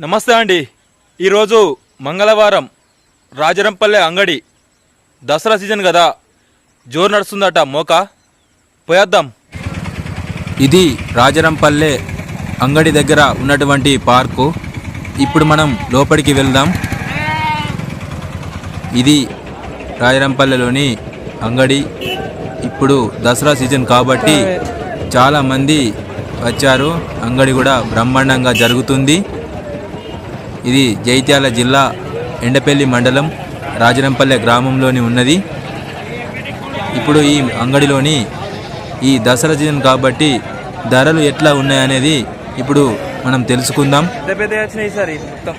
నమస్తే అండి. ఈరోజు మంగళవారం రాజరంపల్లె అంగడి దసరా సీజన్ కదా. జోరు నడుస్తుందట మోక. పోయేద్దాం. ఇది రాజరంపల్లె అంగడి దగ్గర ఉన్నటువంటి పార్కు. ఇప్పుడు మనం లోపలికి వెళ్దాం. ఇది రాజరంపల్లెలోని అంగడి. ఇప్పుడు దసరా సీజన్ కాబట్టి చాలా మంది వచ్చారు. అంగడి కూడా బ్రహ్మాండంగా జరుగుతుంది. ఇది జైత్యాల జిల్లా ఎండపల్లి మండలం రాజరంపల్లె గ్రామంలోని ఉన్నది. ఇప్పుడు ఈ అంగడిలోని ఈ దసరా సీజన్ కాబట్టి ధరలు ఎట్లా ఉన్నాయనేది ఇప్పుడు మనం తెలుసుకుందాం. యాభై పెద్ద వచ్చినాయి ఈసారి మొత్తం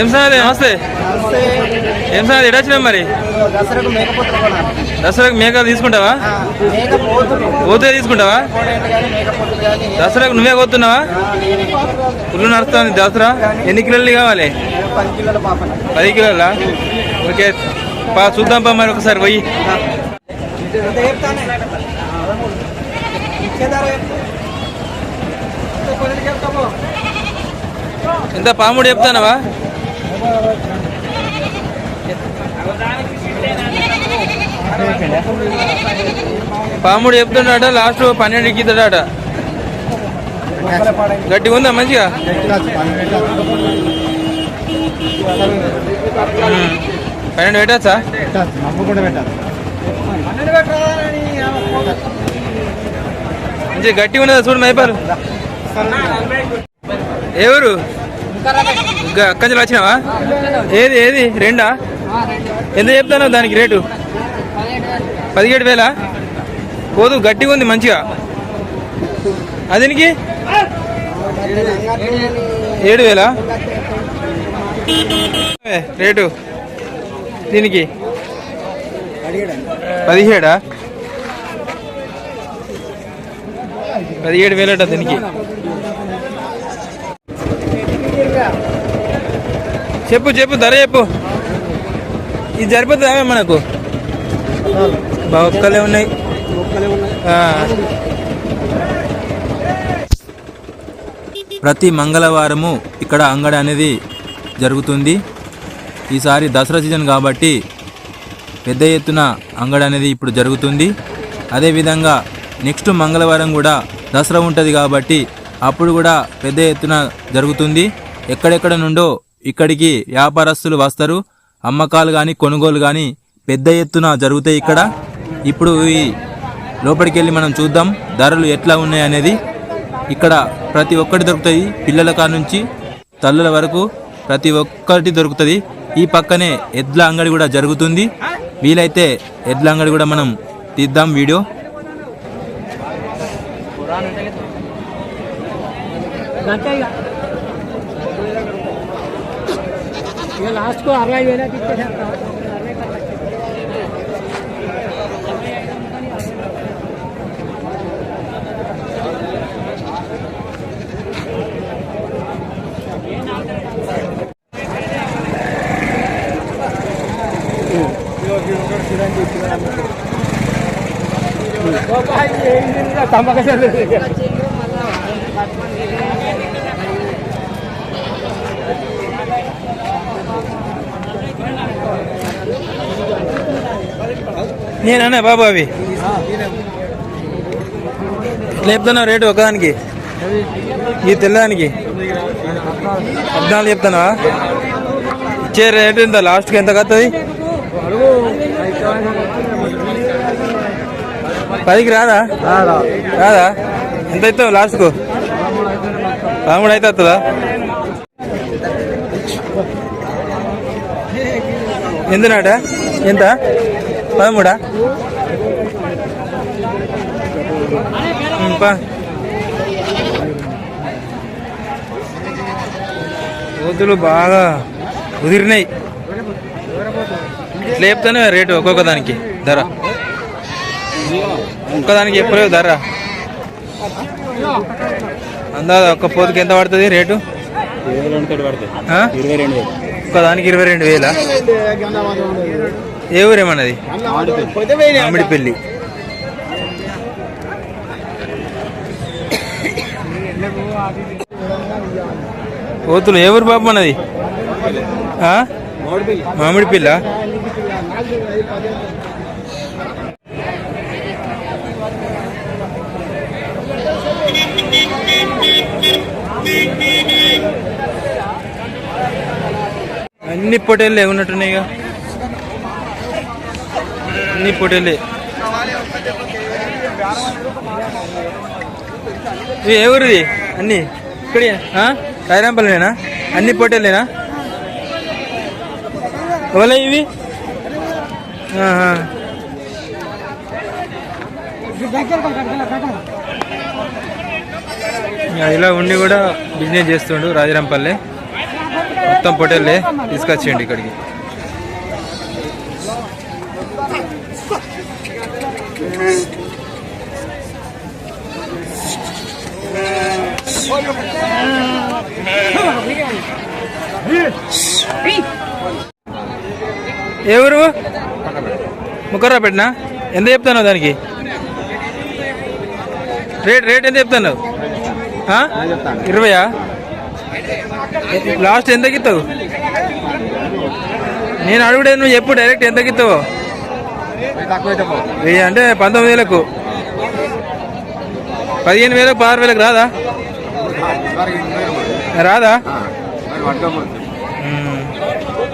ఏం సంగతి నమస్తే. ఏం ఎటు వచ్చినావు మరి? దసరాకు మేకలు తీసుకుంటావా? పోతే తీసుకుంటావా? దసరాకు నువ్వే కొత్తున్నావా పుల్లు నడుస్తుంది దసరా. ఎన్ని కిలోలు కావాలి? పది కిలోల పాపన. పది కిలోలా? ఓకే. పా చూద్దాం పా మరి ఒకసారి పోయి. ఎంత పాముడు చెప్తానవా? పాముడు చెప్తున్నాడ లాస్ట్ పన్నెండుకి ఇద్దాడట గట్టిగా ఉందా మంచిగా. పన్నెండు పెట్టచ్చా? పన్నెండు పెట్టాలని మంచి గట్టిగా ఉన్నదా చూడు మైపాలు ఎవరు అక్కడి నుంచి వచ్చినావా? ఏది ఏది? రెండా? ఎంత చెప్తాను దానికి రేటు? పదిహేడు వేల? పోదు గట్టిగా ఉంది మంచిగా. అదినికి ఏడు వేల? రేటు? దీనికి? పదిహేడా? పదిహేడు వేలట దీనికి. చెప్పు చెప్పు ధర చెప్పు. ఇది సరిపోతుందా మనకు? ఒక్కలే ఉన్నాయి. ప్రతి మంగళవారము ఇక్కడ అంగడి అనేది జరుగుతుంది. ఈసారి దసరా సీజన్ కాబట్టి పెద్ద ఎత్తున అంగడి అనేది ఇప్పుడు జరుగుతుంది. అదేవిధంగా నెక్స్ట్ మంగళవారం కూడా దసరా ఉంటుంది కాబట్టి అప్పుడు కూడా పెద్ద ఎత్తున జరుగుతుంది. ఎక్కడెక్కడ నుండో ఇక్కడికి వ్యాపారస్తులు వస్తారు. అమ్మకాలు కానీ కొనుగోలు కానీ పెద్ద ఎత్తున జరుగుతాయి ఇక్కడ. ఇప్పుడు ఈ లోపలికి వెళ్ళి మనం చూద్దాం ధరలు ఎట్లా ఉన్నాయి అనేది. ఇక్కడ ప్రతి ఒక్కటి దొరుకుతాయి. పిల్లల కాడ నుంచి తల్లుల వరకు ప్రతి ఒక్కటి దొరుకుతుంది. ఈ పక్కనే ఎడ్ల అంగడి కూడా జరుగుతుంది. వీలైతే ఎడ్ల అంగడి కూడా మనం తీద్దాం వీడియో. ఇక లాస్ట్కు అరవై వేలకి ఇచ్చేసేస్తా నేనన్నా బాబు అవి. లేపుతున్నా రేటు ఒకదానికి. ఈ తెల్లదానికి. పద్నాలుగు చెప్తానా ఇచ్చే రేటు ఎంత? లాస్ట్కి ఎంత కత్తది పదికి రాదా? రాదా. ఎంత అవుతావు లాస్ట్కు? పదమూడు అయితే వస్తుందా? ఎందునాట ఎంత? పదమూడా? కోతులు బాగా కుదిరినాయి. ఇట్లా చెప్తానే రేటు ఒక్కొక్క దానికి ధర. ఒక్కదానికి చెప్పలేవు ధర. అందా ఒక్క పోతుకి ఎంత పడుతుంది రేటు? ఆ? ఒక దానికి ఇరవై రెండు వేల? ఏ ఊరేమన్నది మామిడిపల్లి. పోతులు ఏ ఊరు బాబు అన్నది? ఆ? అన్ని పొటేళ్ళే ఉన్నట్టున్నాయి ఇక. అన్ని పొటేళ్ళే. ఇవి ఏ ఊరిది? అన్ని? ఇక్కడ రాయరాంపల్లినేనా? అన్ని పొటేళ్ళేనా? ఎవరా ఇవి? ఇలా ఉండి కూడా బిజినెస్ చేస్తుండు రాజరాంపల్లి. మొత్తం పొటేళ్ళే తీసుకొచ్చేయండి ఇక్కడికి. ఏ ఊరు? పెట్టినా? ఎంత చెప్తాను దానికి? రేట్ రేట్ ఎంత చెప్తాను ఇరవయా? లాస్ట్ ఎంతకిస్తావు నేను అడుగుడే నువ్వు చెప్పు డైరెక్ట్ ఎంతకిస్తావు వెయ్యి అంటే పంతొమ్మిది వేలకు. పదిహేను వేలకు పదహారు వేలకు రాదా? రాదా?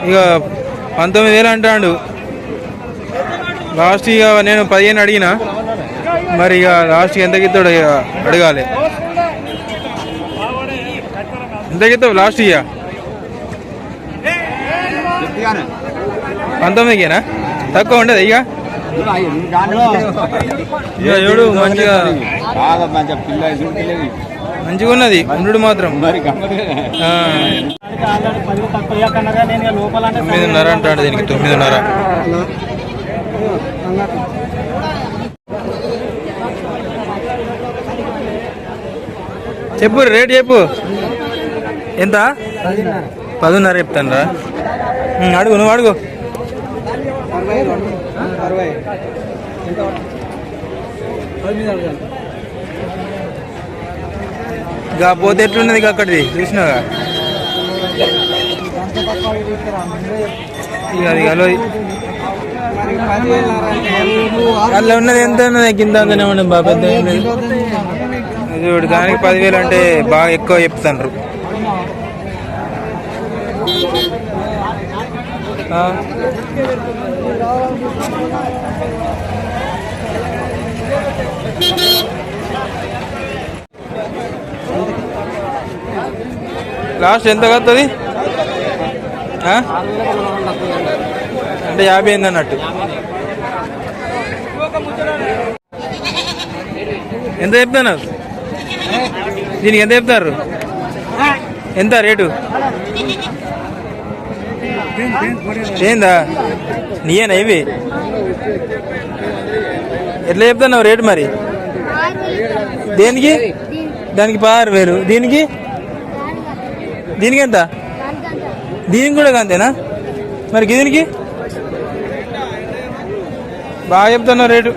ఇక పంతొమ్మిది వేలు అంటాడు. లాస్ట్ ఇక నేను పదిహేను అడిగిన. మరి ఇక లాస్ట్ ఎంతకిస్తాడు ఇక అడగాలి. ఎంతకి లాస్ట్ ఇక పంతొమ్మిదికేనా తక్కువ ఉండదు ఇక ఏడు మంచిగా మంచిగా ఉన్నది ఉండు మాత్రం తొమ్మిదిన్నర అంటాడు దీనికి తొమ్మిదిన్నర చెప్పు రేట్ చెప్పు ఎంత? పదిన్నర చెప్తాను రా అడుగు నువ్వు అడుగు. ఇక పోతే ఎట్లున్నది ఇక అక్కడిది? చూసినాగా ఇక అది అలో అలా ఉన్నది ఎంత ఉన్నది? కింద అంతనే ఉన్నది బాగా పెద్ద చూడు దానికి పదివేలు అంటే బాగా ఎక్కువ చెప్తాండ్రు. లాస్ట్ ఎంత కత్తది ఆ? అంటే యాభై అయింది అన్నట్టు. ఎంత చెప్తాను దీనికి ఎంత చెప్తారు? ఎంత రేటు? ఏందా? నీయేనా ఇవి? ఎట్లా చెప్తున్నావు రేటు మరి? దేనికి? దానికి పదహారు వేలు. దీనికి? దీనికి ఎంత దీనికి కూడా అంతేనా? మరి దీనికి? బాగా చెప్తున్నావు రేటు.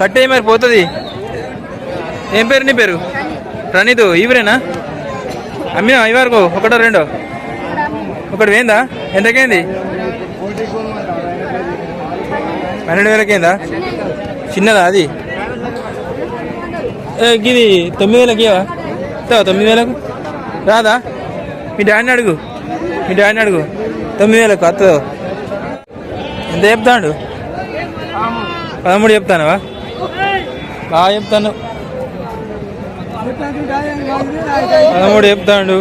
కట్టే మరి పోతుంది. ఏం పేరు నీ పేరు? ప్రణీత్ ఇవరేనా అమ్మినా ఇవరకు ఒకటో రెండో? ఒకటి పోయిందా ఎంతకైంది? పన్నెండు వేలకైందా చిన్నదా అది? ఇది తొమ్మిది వేలకి తొమ్మిది వేలకు రాదా? మీ డాడీని అడుగు. మీ డాడీని అడుగు. తొమ్మిది వేలకు వస్తుందో ఎంత చెప్తాడు? పదమూడు చెప్తానవా? బాగా చెప్తాను పదమూడు చెప్తాడు.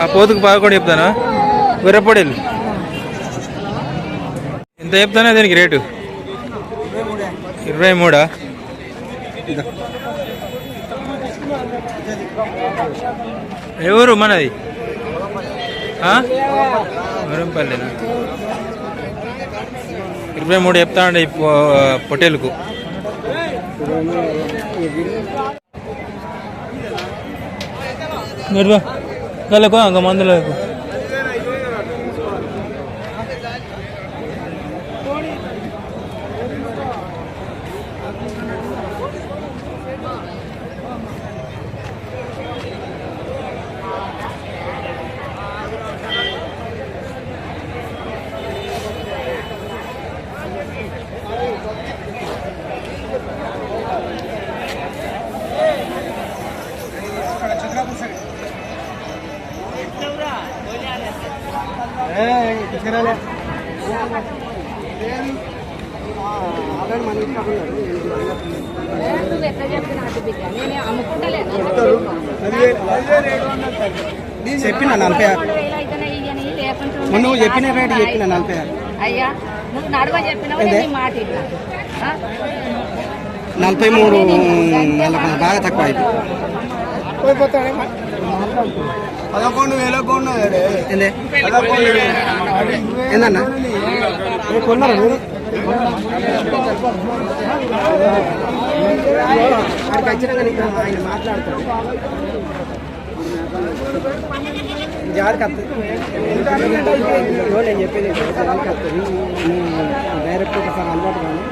ఆ పోతుకు పదకొండు చెప్తానా? గుర్రపొడేలు ఎంత చెప్తానా దీనికి రేటు? ఇరవై మూడా? ఎవరు మనది? ఆ? ఇరవై మూడు చెప్తా అండి పొట్టేలుకు. గడిపా గలకు అంక మందులకు నువ్వు ఎట్లా చెప్పిన చెప్పిన నలభై ఆరు. నువ్వు చెప్పిన రేటు చెప్పిన నలభై ఆరు. అయ్యా నువ్వు నడవ చెప్పినావు నేను నీ మాట ఇట్లా. నలభై మూడు నలభై బాగా తక్కువ అయితే పదకొండు వేల ఏందన్నా? కొన్నారా మీరు? అక్కడికి వచ్చినాక నీకు ఆయన మాట్లాడతాడు. జారికి వస్తుంది నేను చెప్పేది వస్తుంది డైరెక్ట్ ఒకసారి అలవాటు కానీ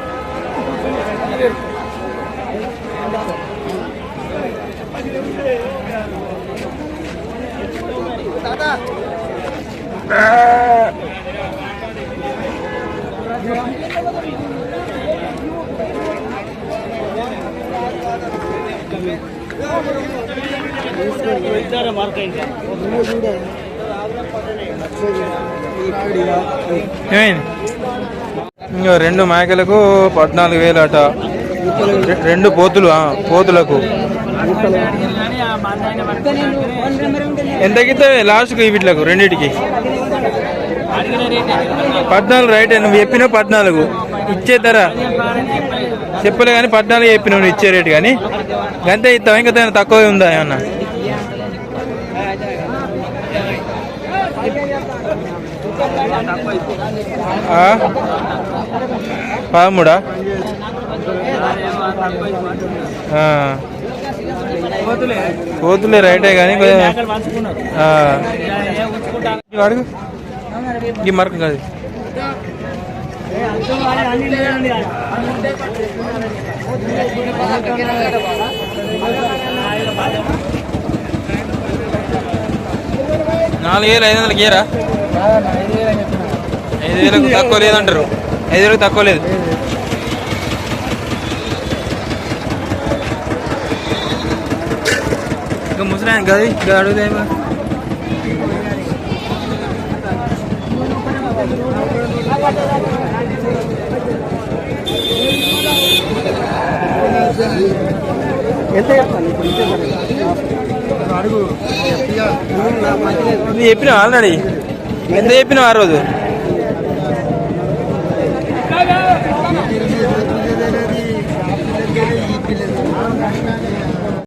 ఇంకో రెండు మేకలకు పద్నాలుగు వేలు అట. రెండు పోతులు పోతులకు. ఎంతకైతే లాస్ట్కి వీటిలకు రెండింటికి? పద్నాలుగు రైట్ నువ్వు చెప్పిన పద్నాలుగు. ఇచ్చే ధర. చెప్పలే కానీ పద్నాలుగు చెప్పిన నువ్వు ఇచ్చే రేటు కానీ. అంతే ఇస్తావు? ఇంకా తక్కువ ఉందా ఏమన్నా? పదమూడా ఆ. పోతులే రైటే కానీ అడుగు ఈ మరక కాదు. నాలుగు వేలు ఐదు వందలకి ఇయరా ఐదు వేలకు తక్కువ లేదంటారు. ఐదు వేలకు తక్కువ లేదు. ఇంకా ముసలాయన కదా ఇంకా ఎంత చెప్పాలి అడుగు ఆల్రెడీ? ఎంత చెప్పినావు ఆ రోజు?